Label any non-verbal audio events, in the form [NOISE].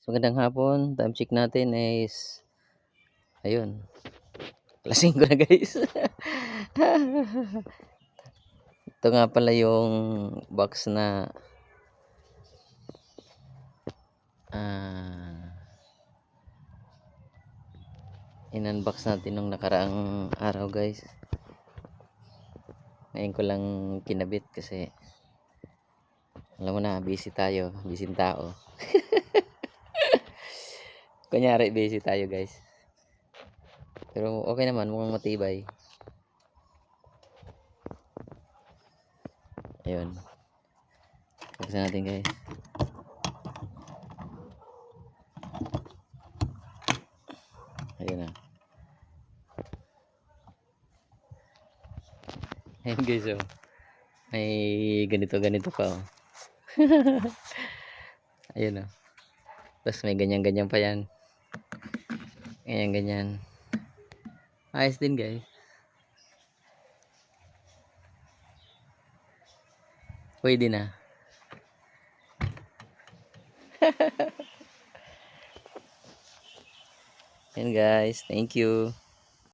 So, magandang hapon. Time check natin is ayun. Alas 5 na guys. [LAUGHS] Ito nga pala yung box na ah in-unbox natin nung nakaraang araw guys. Ngayon ko lang kinabit kasi alam mo na, busy tayo, busy tao. [LAUGHS] Kunyari, busy tayo guys. Pero okay naman, mukhang matibay. Ayun. Buksan natin guys. Ayun na. [LAUGHS] Ayun guys oh. May ganito ganito pa oh. [LAUGHS] Ayun oh. Tapos may ganyan-ganyan pa yan. Ganyan ganyan. Ayos din guys. Pwede na. [LAUGHS] Ayun guys, thank you.